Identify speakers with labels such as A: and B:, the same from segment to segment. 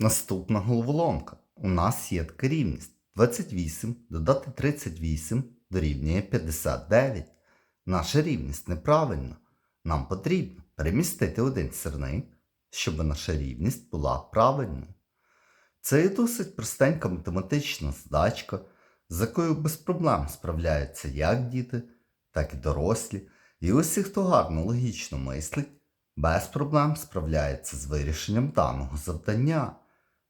A: Наступна головоломка. У нас є така рівність. 28 додати 38 дорівнює 59. Наша рівність неправильна. Нам потрібно перемістити один сірник, щоб наша рівність була правильною. Це є досить простенька математична задачка, з якою без проблем справляються як діти, так і дорослі. І усі, хто гарно логічно мислить, без проблем справляється з вирішенням даного завдання.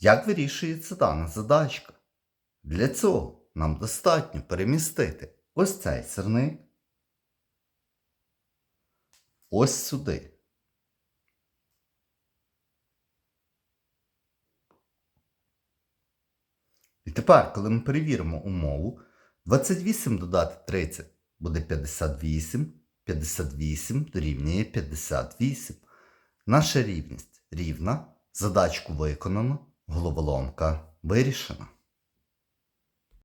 A: Як вирішується дана задачка? Для цього нам достатньо перемістити ось цей сирник ось сюди. І тепер, коли ми перевіримо умову, 28 додати 30 буде 58, 58 дорівнює 58. Наша рівність рівна, задачку виконано, головоломка вирішена.